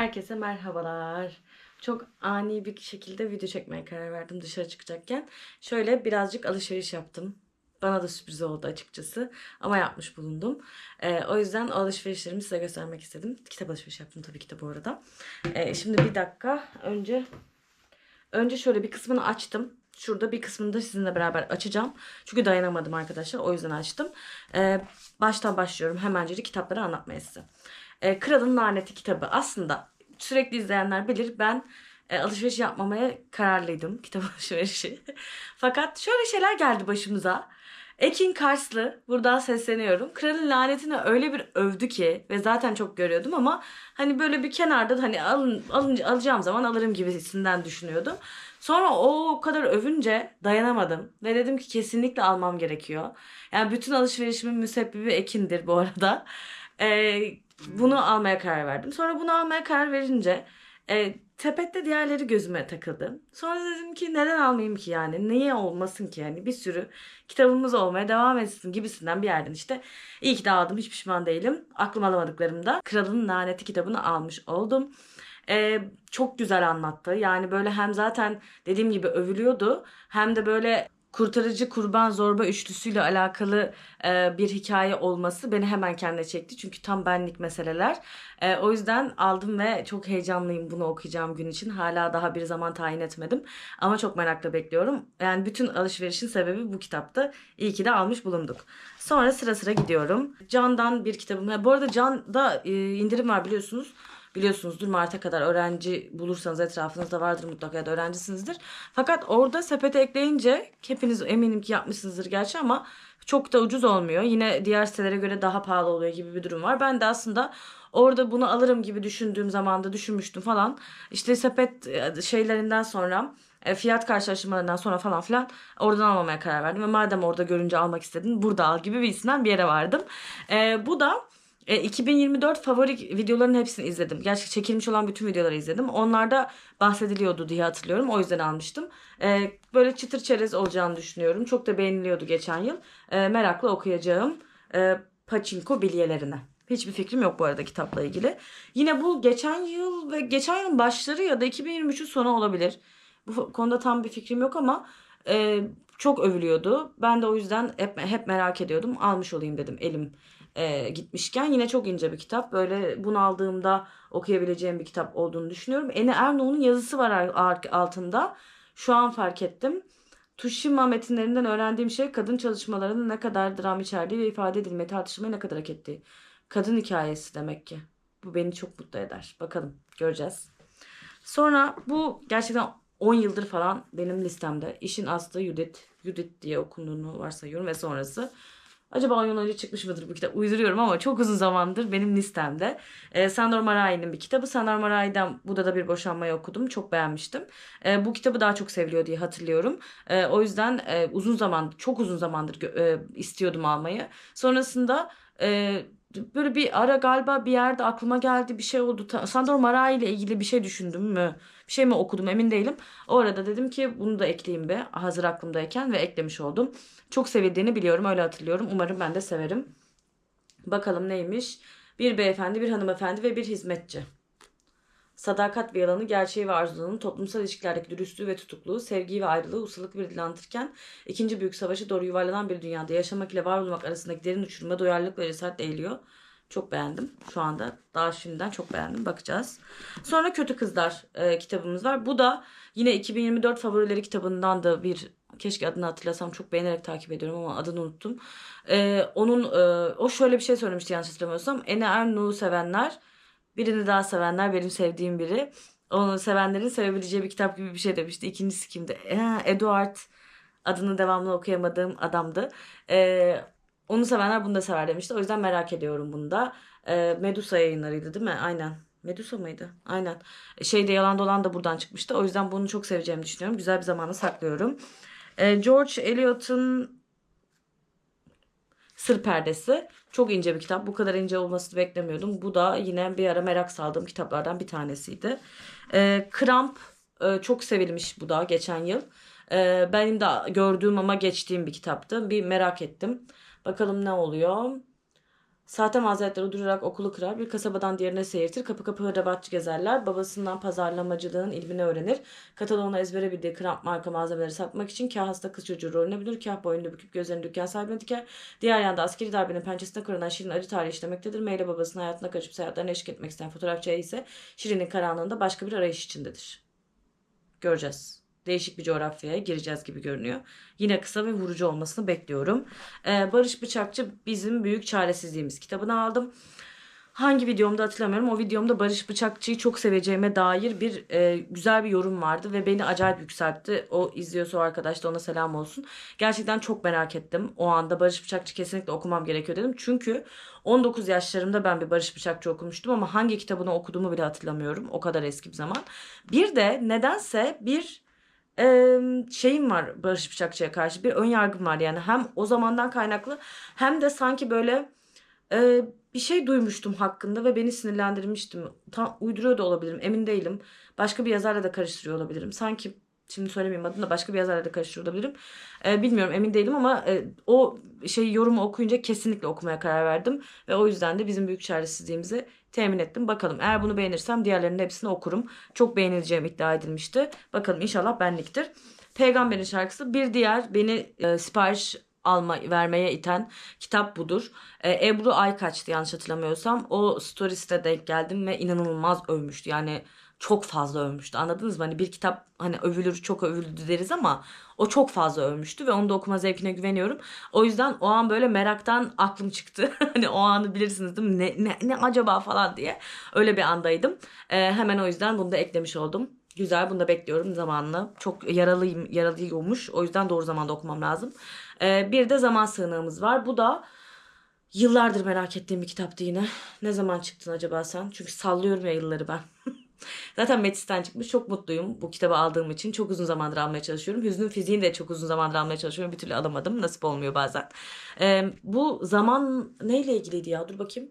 Herkese merhabalar. Çok ani bir şekilde video çekmeye karar verdim dışarı çıkacakken. Şöyle birazcık alışveriş yaptım. Bana da sürpriz oldu açıkçası. Ama yapmış bulundum. Ee, o yüzden o alışverişlerimi size göstermek istedim. Kitap alışveriş yaptım tabii ki de bu arada. Ee, şimdi bir dakika. Önce önce şöyle bir kısmını açtım. Şurada bir kısmını da sizinle beraber açacağım. Çünkü dayanamadım arkadaşlar. O yüzden açtım. Ee, baştan başlıyorum. Hemencecik kitapları anlatmaya size. Ee, Kralın Laneti kitabı. Aslında sürekli izleyenler bilir. Ben e, alışveriş yapmamaya kararlıydım. Kitap alışverişi. Fakat şöyle şeyler geldi başımıza. Ekin Karslı buradan sesleniyorum. Kralın lanetini öyle bir övdü ki ve zaten çok görüyordum ama hani böyle bir kenarda hani alın, alınca, alacağım zaman alırım gibisinden düşünüyordum. Sonra o o kadar övünce dayanamadım ve dedim ki kesinlikle almam gerekiyor. Yani bütün alışverişimin müsebbibi Ekin'dir bu arada. Ee, bunu almaya karar verdim. Sonra bunu almaya karar verince e, sepette diğerleri gözüme takıldı. Sonra dedim ki neden almayayım ki yani? Niye olmasın ki yani? Bir sürü kitabımız olmaya devam etsin gibisinden bir yerden işte. İyi ki de aldım. Hiç pişman değilim. Aklım alamadıklarımda Kralın Laneti kitabını almış oldum. Ee, çok güzel anlattı. Yani böyle hem zaten dediğim gibi övülüyordu hem de böyle kurtarıcı kurban zorba üçlüsüyle alakalı e, bir hikaye olması beni hemen kendine çekti. Çünkü tam benlik meseleler. E, o yüzden aldım ve çok heyecanlıyım bunu okuyacağım gün için. Hala daha bir zaman tayin etmedim. Ama çok merakla bekliyorum. Yani bütün alışverişin sebebi bu kitaptı. İyi ki de almış bulunduk. Sonra sıra sıra gidiyorum. Can'dan bir kitabım. Bu arada Can'da e, indirim var biliyorsunuz biliyorsunuzdur Mart'a kadar öğrenci bulursanız etrafınızda vardır mutlaka ya da öğrencisinizdir. Fakat orada sepete ekleyince hepiniz eminim ki yapmışsınızdır gerçi ama çok da ucuz olmuyor. Yine diğer sitelere göre daha pahalı oluyor gibi bir durum var. Ben de aslında orada bunu alırım gibi düşündüğüm zaman da düşünmüştüm falan. İşte sepet e, şeylerinden sonra e, fiyat karşılaştırmalarından sonra falan filan oradan almamaya karar verdim. Ve madem orada görünce almak istedin burada al gibi bir isimden bir yere vardım. E, bu da e, 2024 favori videoların hepsini izledim. Gerçi çekilmiş olan bütün videoları izledim. Onlarda bahsediliyordu diye hatırlıyorum. O yüzden almıştım. E, böyle çıtır çerez olacağını düşünüyorum. Çok da beğeniliyordu geçen yıl. E, merakla okuyacağım. E, Pachinko bilyelerini. Hiçbir fikrim yok bu arada kitapla ilgili. Yine bu geçen yıl ve geçen yılın başları ya da 2023'ün sonu olabilir. Bu konuda tam bir fikrim yok ama e, çok övülüyordu. Ben de o yüzden hep, hep merak ediyordum. Almış olayım dedim elim e, gitmişken. Yine çok ince bir kitap. Böyle bunu aldığımda okuyabileceğim bir kitap olduğunu düşünüyorum. Ene Ernoğlu'nun yazısı var ar- ar- altında. Şu an fark ettim. Tuşima metinlerinden öğrendiğim şey kadın çalışmalarının ne kadar dram içerdiği ve ifade edilmeyi tartışmayı ne kadar hak ettiği. Kadın hikayesi demek ki. Bu beni çok mutlu eder. Bakalım göreceğiz. Sonra bu gerçekten 10 yıldır falan benim listemde. İşin aslı Judith. Judith diye okunduğunu varsayıyorum ve sonrası. Acaba 10 yıl önce çıkmış mıdır bu kitap? Uyduruyorum ama çok uzun zamandır benim listemde. Ee, Sandor Marai'nin bir kitabı. Sandor Marai'den burada da bir boşanmayı okudum. Çok beğenmiştim. Ee, bu kitabı daha çok seviliyor diye hatırlıyorum. Ee, o yüzden e, uzun zaman, çok uzun zamandır e, istiyordum almayı. Sonrasında e, böyle bir ara galiba bir yerde aklıma geldi bir şey oldu. Sandor Marai ile ilgili bir şey düşündüm mü? Bir şey mi okudum emin değilim. O arada dedim ki bunu da ekleyeyim be hazır aklımdayken ve eklemiş oldum. Çok sevildiğini biliyorum öyle hatırlıyorum. Umarım ben de severim. Bakalım neymiş? Bir beyefendi, bir hanımefendi ve bir hizmetçi. Sadakat ve yalanı, gerçeği ve arzularının toplumsal ilişkilerdeki dürüstlüğü ve tutukluğu, sevgiyi ve ayrılığı ustalık bir dil anlatırken ikinci büyük savaşa doğru yuvarlanan bir dünyada yaşamak ile var olmak arasındaki derin uçuruma duyarlılık ve cesaretle eğiliyor. Çok beğendim. Şu anda daha şimdiden çok beğendim. Bakacağız. Sonra Kötü Kızlar e, kitabımız var. Bu da yine 2024 favorileri kitabından da bir keşke adını hatırlasam çok beğenerek takip ediyorum ama adını unuttum. E, onun e, o şöyle bir şey söylemişti yanlış hatırlamıyorsam. Ene Ernu'yu sevenler birini daha sevenler benim sevdiğim biri. Onu sevenlerin sevebileceği bir kitap gibi bir şey demişti. İkincisi kimdi? Ha, Edward adını devamlı okuyamadığım adamdı. Ee, onu sevenler bunu da sever demişti. O yüzden merak ediyorum bunu da. Ee, Medusa yayınlarıydı değil mi? Aynen. Medusa mıydı? Aynen. Şeyde Yalan Dolan da buradan çıkmıştı. O yüzden bunu çok seveceğimi düşünüyorum. Güzel bir zamanda saklıyorum. Ee, George Eliot'un Sır Perdesi. Çok ince bir kitap. Bu kadar ince olmasını beklemiyordum. Bu da yine bir ara merak saldığım kitaplardan bir tanesiydi. Ee, Kramp e, çok sevilmiş bu da geçen yıl. Ee, benim de gördüğüm ama geçtiğim bir kitaptı. Bir merak ettim. Bakalım ne oluyor. Sahte mazeretler uydurarak okulu kırar, bir kasabadan diğerine seyirtir, kapı kapı hırdavatçı gezerler, babasından pazarlamacılığın ilmini öğrenir, kataloğuna ezbere bildiği kramp marka malzemeleri satmak için kah hasta kız çocuğu rolüne bürünür, kah boynunu büküp gözlerini dükkan sahibine diker, diğer yanda askeri darbenin pençesine kıranan Şirin acı tarihi işlemektedir, meyle babasının hayatına karışıp seyahatlerine eşlik etmek isteyen fotoğrafçıya ise Şirin'in karanlığında başka bir arayış içindedir. Göreceğiz değişik bir coğrafyaya gireceğiz gibi görünüyor. Yine kısa ve vurucu olmasını bekliyorum. Ee, Barış Bıçakçı bizim büyük çaresizliğimiz kitabını aldım. Hangi videomda hatırlamıyorum. O videomda Barış Bıçakçı'yı çok seveceğime dair bir e, güzel bir yorum vardı ve beni acayip yükseltti. O izliyorsa o arkadaş da ona selam olsun. Gerçekten çok merak ettim. O anda Barış Bıçakçı kesinlikle okumam gerekiyor dedim. Çünkü 19 yaşlarımda ben bir Barış Bıçakçı okumuştum ama hangi kitabını okuduğumu bile hatırlamıyorum. O kadar eski bir zaman. Bir de nedense bir şeyim var Barış Bıçakçı'ya karşı bir ön yargım var yani hem o zamandan kaynaklı hem de sanki böyle e, bir şey duymuştum hakkında ve beni sinirlendirmiştim. Tam uyduruyor da olabilirim emin değilim. Başka bir yazarla da karıştırıyor olabilirim. Sanki şimdi söylemeyeyim adını da başka bir yazarla da karıştırıyor olabilirim. E, bilmiyorum emin değilim ama e, o şey yorumu okuyunca kesinlikle okumaya karar verdim. Ve o yüzden de bizim büyük çaresizliğimizi temin ettim. Bakalım eğer bunu beğenirsem diğerlerinin hepsini okurum. Çok beğenileceğim iddia edilmişti. Bakalım inşallah benliktir. Peygamberin şarkısı bir diğer beni e, sipariş alma vermeye iten kitap budur. E, Ebru Aykaç'tı yanlış hatırlamıyorsam. O stories'te denk geldim ve inanılmaz övmüştü. Yani çok fazla övmüştü. Anladınız mı? Hani bir kitap hani övülür çok övüldü deriz ama o çok fazla övmüştü ve onu da okuma zevkine güveniyorum. O yüzden o an böyle meraktan aklım çıktı. hani o anı bilirsiniz değil mi? Ne, ne, ne acaba falan diye. Öyle bir andaydım. Ee, hemen o yüzden bunu da eklemiş oldum. Güzel bunu da bekliyorum zamanla. Çok yaralıyım, yaralıymış. O yüzden doğru zamanda okumam lazım. Ee, bir de zaman sığınığımız var. Bu da yıllardır merak ettiğim bir kitaptı yine. Ne zaman çıktın acaba sen? Çünkü sallıyorum ya yılları ben. Zaten Metis'ten çıkmış. Çok mutluyum bu kitabı aldığım için. Çok uzun zamandır almaya çalışıyorum. Hüznün fiziğini de çok uzun zamandır almaya çalışıyorum. Bir türlü alamadım. Nasip olmuyor bazen. Ee, bu zaman neyle ilgiliydi ya? Dur bakayım.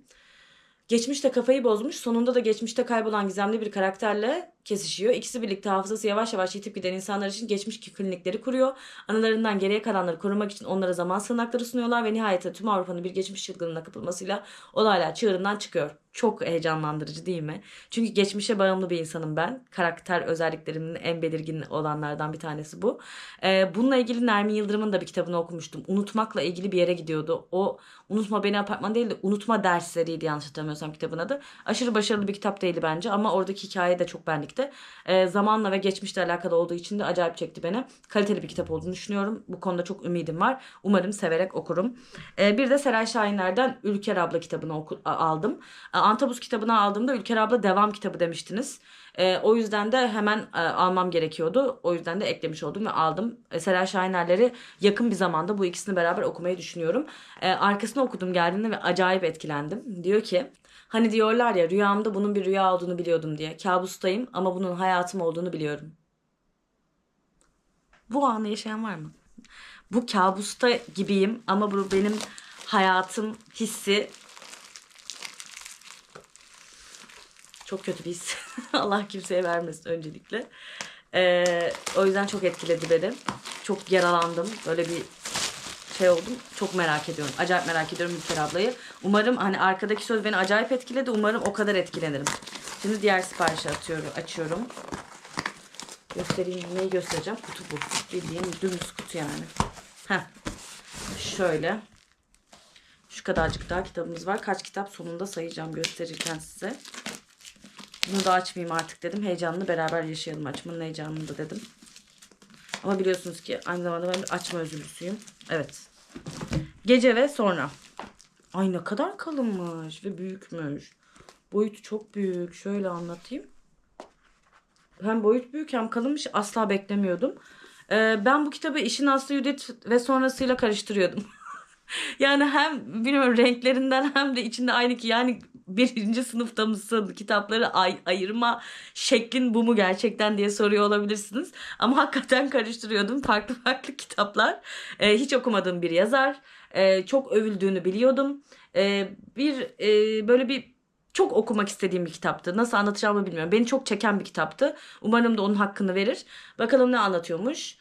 Geçmişte kafayı bozmuş. Sonunda da geçmişte kaybolan gizemli bir karakterle kesişiyor. İkisi birlikte hafızası yavaş yavaş yitip giden insanlar için geçmiş klinikleri kuruyor. Anılarından geriye kalanları korumak için onlara zaman sığınakları sunuyorlar ve nihayet tüm Avrupa'nın bir geçmiş çılgınlığına kapılmasıyla olaylar çığırından çıkıyor. Çok heyecanlandırıcı değil mi? Çünkü geçmişe bağımlı bir insanım ben. Karakter özelliklerimin en belirgin olanlardan bir tanesi bu. Ee, bununla ilgili Nermin Yıldırım'ın da bir kitabını okumuştum. Unutmakla ilgili bir yere gidiyordu. O Unutma Beni Apartman değil de Unutma Dersleriydi yanlış hatırlamıyorsam kitabın adı. Aşırı başarılı bir kitap değildi bence ama oradaki hikaye de çok benlikte. Ee, zamanla ve geçmişle alakalı olduğu için de acayip çekti beni. Kaliteli bir kitap olduğunu düşünüyorum. Bu konuda çok ümidim var. Umarım severek okurum. Ee, bir de Seray Şahinler'den Ülker Abla kitabını oku- aldım. Antabus kitabını aldığımda Ülker Abla devam kitabı demiştiniz. E, o yüzden de hemen e, almam gerekiyordu. O yüzden de eklemiş oldum ve aldım. E, Sera Şahinerleri yakın bir zamanda bu ikisini beraber okumayı düşünüyorum. E, arkasını okudum geldiğinde ve acayip etkilendim. Diyor ki hani diyorlar ya rüyamda bunun bir rüya olduğunu biliyordum diye. Kabustayım ama bunun hayatım olduğunu biliyorum. Bu anı yaşayan var mı? Bu kabusta gibiyim ama bu benim hayatım, hissi Çok kötü bir his. Allah kimseye vermesin öncelikle. Ee, o yüzden çok etkiledi beni. Çok yaralandım. Böyle bir şey oldum. Çok merak ediyorum. Acayip merak ediyorum Ülker ablayı. Umarım hani arkadaki söz beni acayip etkiledi. Umarım o kadar etkilenirim. Şimdi diğer siparişi atıyorum, açıyorum. Göstereyim. Neyi göstereceğim? Kutu bu. Bildiğin dümdüz kutu yani. Heh. Şöyle. Şu kadarcık daha kitabımız var. Kaç kitap sonunda sayacağım gösterirken size. Bunu da açmayayım artık dedim. Heyecanını beraber yaşayalım. Açmanın heyecanını da dedim. Ama biliyorsunuz ki aynı zamanda ben bir açma özürlüsüyüm. Evet. Gece ve sonra. Ay ne kadar kalınmış ve büyükmüş. Boyutu çok büyük. Şöyle anlatayım. Hem boyut büyük hem kalınmış. Asla beklemiyordum. Ee, ben bu kitabı işin aslı Judith ve sonrasıyla karıştırıyordum. yani hem bilmiyorum renklerinden hem de içinde aynı ki yani birinci sınıfta mısın kitapları ay ayırma şeklin bu mu gerçekten diye soruyor olabilirsiniz. Ama hakikaten karıştırıyordum farklı farklı kitaplar. Ee, hiç okumadığım bir yazar. Ee, çok övüldüğünü biliyordum. Ee, bir e, böyle bir çok okumak istediğim bir kitaptı. Nasıl anlatacağımı bilmiyorum. Beni çok çeken bir kitaptı. Umarım da onun hakkını verir. Bakalım ne anlatıyormuş.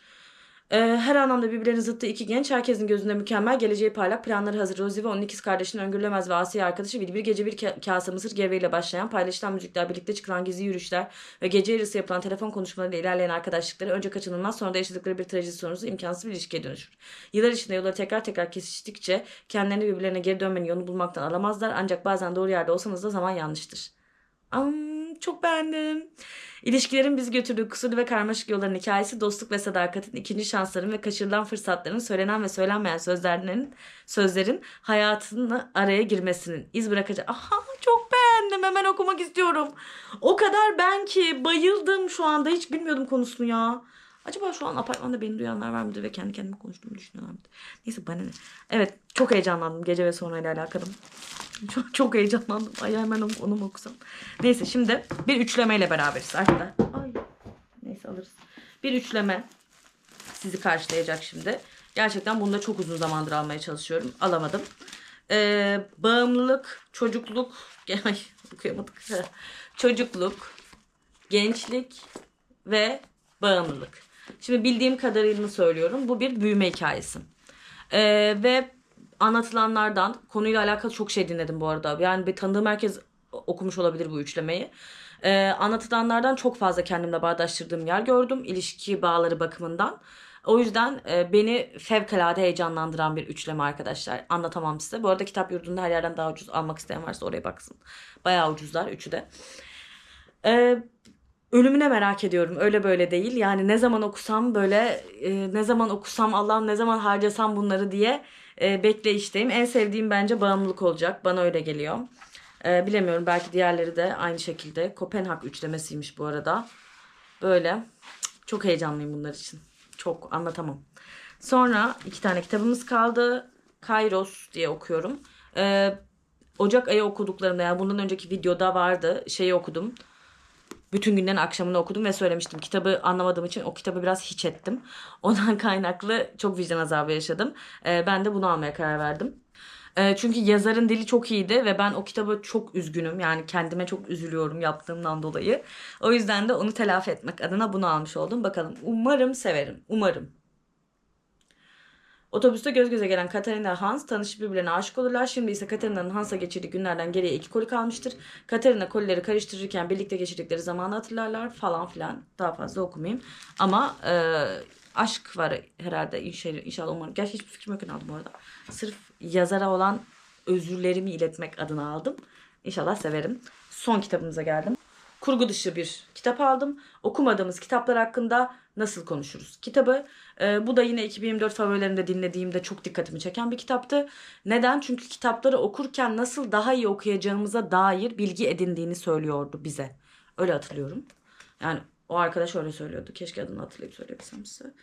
Ee, her anlamda birbirlerinin zıttı iki genç. Herkesin gözünde mükemmel. Geleceği parlak. Planları hazır. Rosie ve onun ikiz kardeşinin öngörülemez ve asi arkadaşı bir, bir gece bir ka- kase mısır gevreğiyle başlayan paylaşılan müzikler, birlikte çıkılan gizli yürüyüşler ve gece yarısı yapılan telefon konuşmalarıyla ilerleyen arkadaşlıkları önce kaçınılmaz sonra da yaşadıkları bir trajedi sonucu imkansız bir ilişkiye dönüşür. Yıllar içinde yolları tekrar tekrar kesiştikçe kendilerini birbirlerine geri dönmenin yolunu bulmaktan alamazlar. Ancak bazen doğru yerde olsanız da zaman yanlıştır. Am, çok beğendim. İlişkilerin bizi götürdüğü kusurlu ve karmaşık yolların hikayesi dostluk ve sadakatin, ikinci şansların ve kaçırılan fırsatların, söylenen ve söylenmeyen sözlerin, sözlerin hayatını araya girmesinin iz bırakacak. Aha çok beğendim. Hemen okumak istiyorum. O kadar ben ki bayıldım şu anda. Hiç bilmiyordum konusunu ya. Acaba şu an apartmanda beni duyanlar var mıdır ve kendi kendime konuştuğumu düşünüyorlar mıdır? Neyse bana ne. Evet çok heyecanlandım gece ve sonra ile alakalı. Çok, çok heyecanlandım. Ay hemen onu, onu mu okusam. Neyse şimdi bir üçlemeyle beraberiz arkadaşlar. Ay. Neyse alırız. Bir üçleme sizi karşılayacak şimdi. Gerçekten bunu da çok uzun zamandır almaya çalışıyorum. Alamadım. Ee, bağımlılık, çocukluk, ay okuyamadık. çocukluk, gençlik ve bağımlılık. Şimdi bildiğim kadarıyla söylüyorum. Bu bir büyüme hikayesi. Ee, ve anlatılanlardan konuyla alakalı çok şey dinledim bu arada. Yani bir tanıdığım herkes okumuş olabilir bu üçlemeyi. Ee, anlatılanlardan çok fazla kendimle bağdaştırdığım yer gördüm. ilişki bağları bakımından. O yüzden e, beni fevkalade heyecanlandıran bir üçleme arkadaşlar. Anlatamam size. Bu arada kitap yurdunda her yerden daha ucuz almak isteyen varsa oraya baksın. Bayağı ucuzlar üçü de. Ee, ölümüne merak ediyorum. Öyle böyle değil. Yani ne zaman okusam böyle e, ne zaman okusam Allah'ım ne zaman harcasam bunları diye e, bekleyişteyim. En sevdiğim bence bağımlılık olacak. Bana öyle geliyor. E, bilemiyorum belki diğerleri de aynı şekilde. Kopenhag üçlemesiymiş bu arada. Böyle. Çok heyecanlıyım bunlar için. Çok anlatamam. Sonra iki tane kitabımız kaldı. Kairos diye okuyorum. E, Ocak ayı okuduklarımda yani bundan önceki videoda vardı. Şeyi okudum. Bütün günlerin akşamını okudum ve söylemiştim. Kitabı anlamadığım için o kitabı biraz hiç ettim. Ondan kaynaklı çok vicdan azabı yaşadım. Ee, ben de bunu almaya karar verdim. Ee, çünkü yazarın dili çok iyiydi ve ben o kitabı çok üzgünüm. Yani kendime çok üzülüyorum yaptığımdan dolayı. O yüzden de onu telafi etmek adına bunu almış oldum. Bakalım umarım severim. Umarım. Otobüste göz göze gelen Katerina Hans tanışıp birbirlerine aşık olurlar. Şimdi ise Katerina'nın Hans'a geçirdiği günlerden geriye iki koli kalmıştır. Katerina kolileri karıştırırken birlikte geçirdikleri zamanı hatırlarlar falan filan. Daha fazla okumayayım. Ama e, aşk var herhalde inşallah, inşallah umarım. Gerçi hiçbir fikrim yok aldım bu arada. Sırf yazara olan özürlerimi iletmek adına aldım. İnşallah severim. Son kitabımıza geldim. Kurgu dışı bir kitap aldım. Okumadığımız kitaplar hakkında nasıl konuşuruz? Kitabı e, bu da yine 2024 favorilerimde dinlediğimde çok dikkatimi çeken bir kitaptı. Neden? Çünkü kitapları okurken nasıl daha iyi okuyacağımıza dair bilgi edindiğini söylüyordu bize. Öyle hatırlıyorum. Yani o arkadaş öyle söylüyordu. Keşke adını hatırlayıp söyleyebilsem size.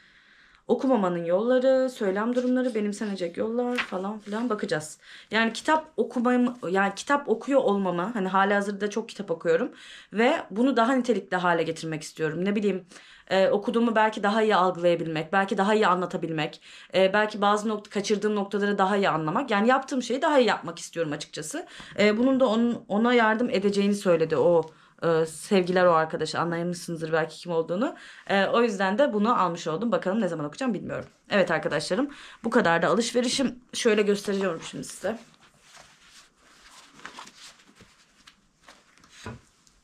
Okumamanın yolları, söylem durumları, benimsenecek yollar falan filan bakacağız. Yani kitap okumamı, yani kitap okuyor olmamı, hani hali hazırda çok kitap okuyorum ve bunu daha nitelikli hale getirmek istiyorum. Ne bileyim, e, okuduğumu belki daha iyi algılayabilmek, belki daha iyi anlatabilmek, e, belki bazı nokta kaçırdığım noktaları daha iyi anlamak. Yani yaptığım şeyi daha iyi yapmak istiyorum açıkçası. E, bunun da onun ona yardım edeceğini söyledi o ee, sevgiler o arkadaşı anlayamışsınızdır belki kim olduğunu. Ee, o yüzden de bunu almış oldum. Bakalım ne zaman okuyacağım bilmiyorum. Evet arkadaşlarım bu kadar da alışverişim. Şöyle göstereceğim şimdi size.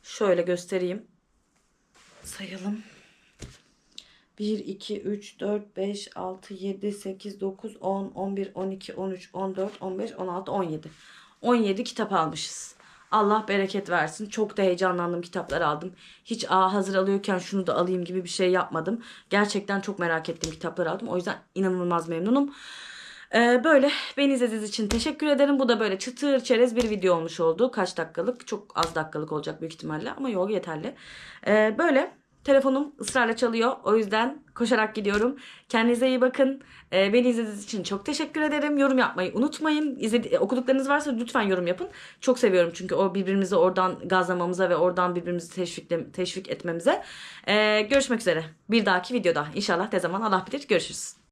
Şöyle göstereyim. Sayalım. 1, 2, 3, 4, 5, 6, 7, 8, 9, 10, 11, 12, 13, 14, 15, 16, 17. 17 kitap almışız. Allah bereket versin. Çok da heyecanlandım kitaplar aldım. Hiç aa hazır alıyorken şunu da alayım gibi bir şey yapmadım. Gerçekten çok merak ettiğim kitaplar aldım. O yüzden inanılmaz memnunum. Ee, böyle beni izlediğiniz için teşekkür ederim. Bu da böyle çıtır çerez bir video olmuş oldu. Kaç dakikalık? Çok az dakikalık olacak büyük ihtimalle ama yok yeterli. Ee, böyle telefonum ısrarla çalıyor. O yüzden koşarak gidiyorum. Kendinize iyi bakın. Ee, beni izlediğiniz için çok teşekkür ederim. Yorum yapmayı unutmayın. İzledi okuduklarınız varsa lütfen yorum yapın. Çok seviyorum çünkü o birbirimizi oradan gazlamamıza ve oradan birbirimizi teşvikle, teşvik etmemize. Ee, görüşmek üzere. Bir dahaki videoda. İnşallah ne zaman Allah bilir. Görüşürüz.